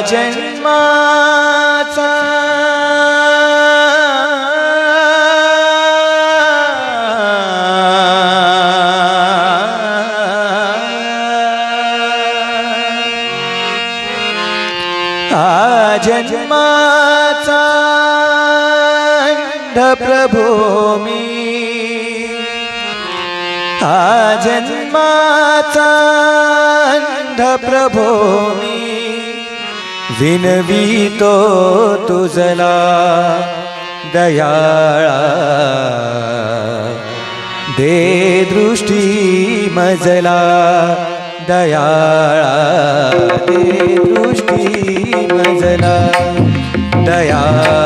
जन्माचा. हा जन्माचा प्रभो मी हा जन्माचा अंध प्रभो मी विनवितो तुझला दयाळा. दे दृष्टी मजला दयाळा. दे दृष्टी मजला दयाळा.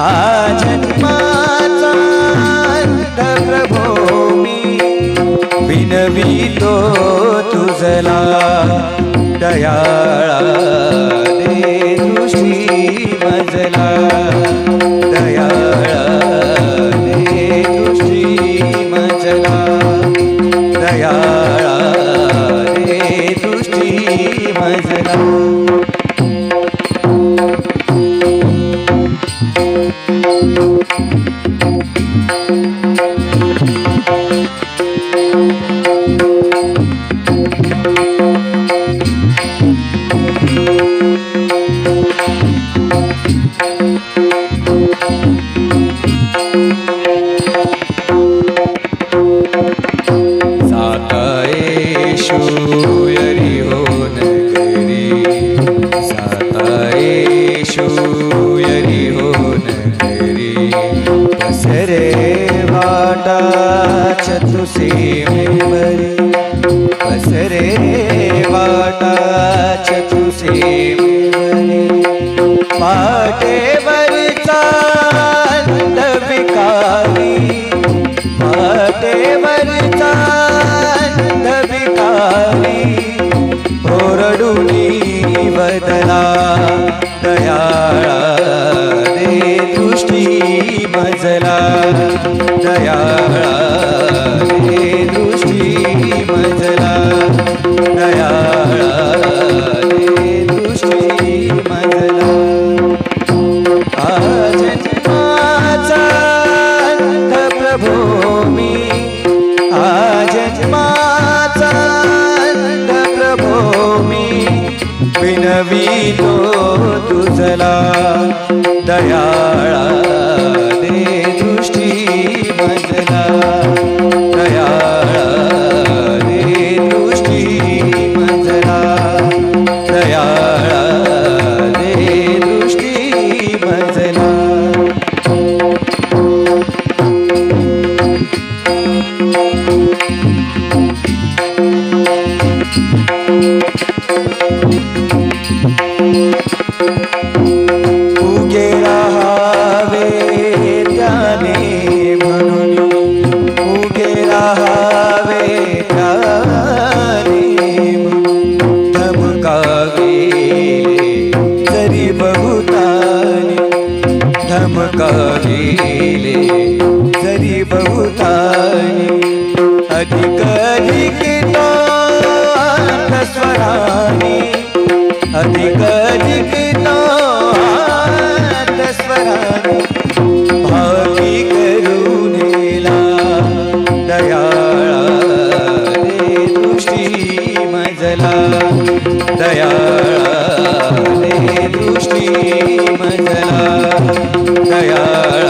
आज जन्माचा अंध प्रभो मी. विनवितो तुझला दयाळा. लगे उगे राहावे त्याने म्हणून उगे राहावे त्याने धमकावे जरी बहुताने धमकाविले जरी बहुताने अधिक अधिक स्वराने दयाळा दृष्टी मजला दयाळा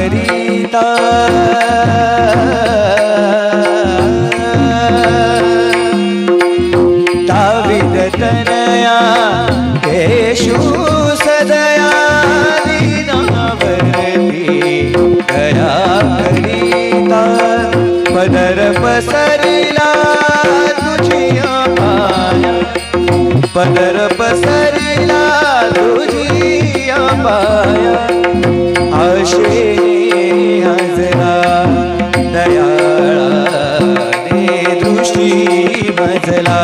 करीता. दाविद तनया येशू सदया दिनावरती घरा करीता. पदर पसरिला तुझिया पाया पदर पसरिला तुझिया पाया आशेने हजरा दयाळा दे दृष्टी मजला